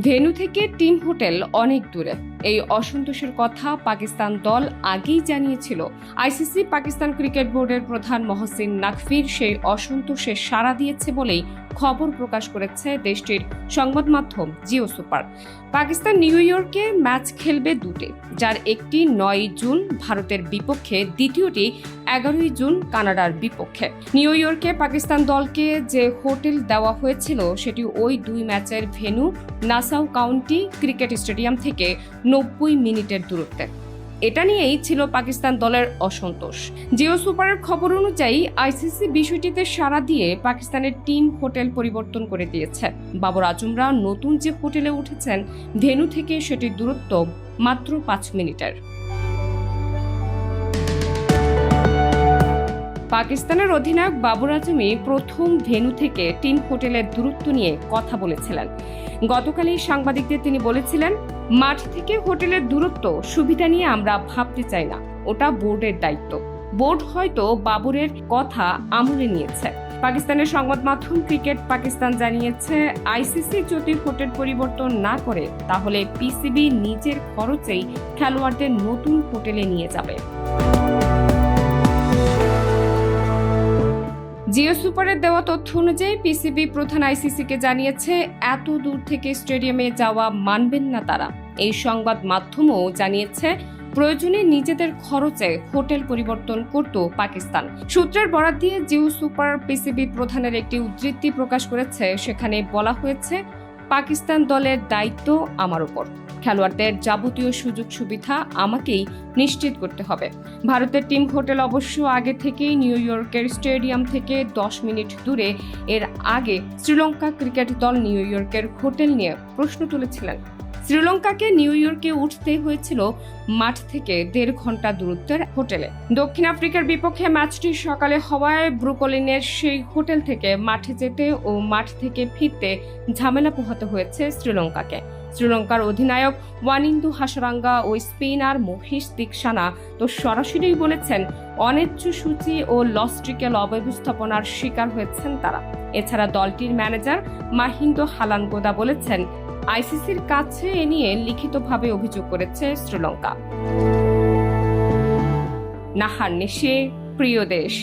Venue থেকে team hotel অনেক দূরে। এই অসন্তোষের কথা পাকিস্তান দল আগেই জানিয়েছিল। আইসিসি পাকিস্তান ক্রিকেট বোর্ডের প্রধান মহসিন নাকফির সেই অসন্তোষে সাড়া দিয়েছে বলেই খবর প্রকাশ করেছে দেশটির সংবাদ মাধ্যম জিও সুপার। পাকিস্তান নিউ ইয়র্কে ম্যাচ খেলবে দুটি, যার একটি নয় জুন, ভারতের বিপক্ষে, দ্বিতীয়টি এগারোই জুন, কানাডার বিপক্ষে। নিউ ইয়র্কে পাকিস্তান দলকে যে হোটেল দেওয়া হয়েছিল, সেটি ওই দুই ম্যাচের venue Nassau County cricket stadium থেকে নব্বই মিনিটের দূরত্বে। এটা নিয়েই ছিল পাকিস্তান দলের অসন্তোষ। জিও সুপারের খবর অনুযায়ী, আইসিসি বিষয়টিতে সাড়া দিয়ে পাকিস্তানের টিম হোটেল পরিবর্তন করে দিয়েছে। বাবর আজমরা নতুন যে হোটেলে উঠেছেন ভেনু থেকে সেটির দূরত্ব মাত্র পাঁচ মিনিটের। পাকিস্তানের অধিনায়ক বাবর আজমি প্রথম ভেন্যু থেকে টিম হোটেলের দূরত্ব নিয়ে কথা বলেছিলেন। গতকালই সাংবাদিকদের তিনি বলেছিলেন, মাঠ থেকে হোটেলের দূরত্ব সুবিধা নিয়ে আমরা ভাবতে চাই না, ওটা বোর্ডের দায়িত্ব। বোর্ড হয়তো বাবরের কথা আমলে নিয়েছে। পাকিস্তানের সংবাদ মাধ্যম ক্রিকেট পাকিস্তান জানিয়েছে, আইসিসি যদি হোটেল পরিবর্তন না করে, তাহলে পিসিবি নিজের খরচেই খেলোয়াড়দের নতুন হোটেলে নিয়ে যাবে। জিও সুপারের দেওয়া তথ্য অনুযায়ী পিসিবি প্রধান আইসিসিকে জানিয়েছে, এত দূর থেকে স্টেডিয়ামে যাওয়া মানবেন না তারা। এই সংবাদ মাধ্যমও জানিয়েছে, প্রয়োজনে নিজেদের খরচে হোটেল পরিবর্তন করত পাকিস্তান। সূত্রের বরাত দিয়ে জিও সুপার পিসিবি প্রধানের একটি উদ্ধৃতি প্রকাশ করেছে, সেখানে বলা হয়েছে, পাকিস্তান দলের দায়িত্ব আমার উপর। খেলোয়াড়দের যাবতীয় সুযোগ সুবিধা আমাকেই নিশ্চিত করতে হবে। ভারতের টিম হোটেল অবশ্য আগে থেকেই নিউ ইয়র্কের স্টেডিয়াম থেকে দশ মিনিট দূরে। এর আগে শ্রীলঙ্কা ক্রিকেট দল নিউ ইয়র্কের হোটেল নিয়ে প্রশ্ন তুলেছিলেন। শ্রীলঙ্কাকে নিউ ইয়র্কে উঠতে হয়েছিল মাঠ থেকে দেড় ঘণ্টা দূরত্বের হোটেলে। দক্ষিণ আফ্রিকার বিপক্ষে ম্যাচটি সকালে হওয়ায় ব্রুকলিনের সেই হোটেল থেকে মাঠে যেতে ও মাঠ থেকে ফিরতে ঝামেলা পোহাতে হয়েছে শ্রীলঙ্কাকে। শ্রীলঙ্কার অধিনায়ক ওয়ানিন্দু হাসরাঙ্গা ও স্পিনার মহিষ দীক্ষানা তো সরাসরি বলেছেন অন্যায্য সূচি ও লস্ট্রিকেল অব্যবস্থাপনার শিকার হয়েছেন তারা। এছাড়া দলটির ম্যানেজার মাহিন্দ হালানগোদা বলেছেন, আইসিসির কাছে এ নিয়ে লিখিতভাবে অভিযোগ করেছে শ্রীলঙ্কা। নাহার নিশে, প্রিয় দেশ।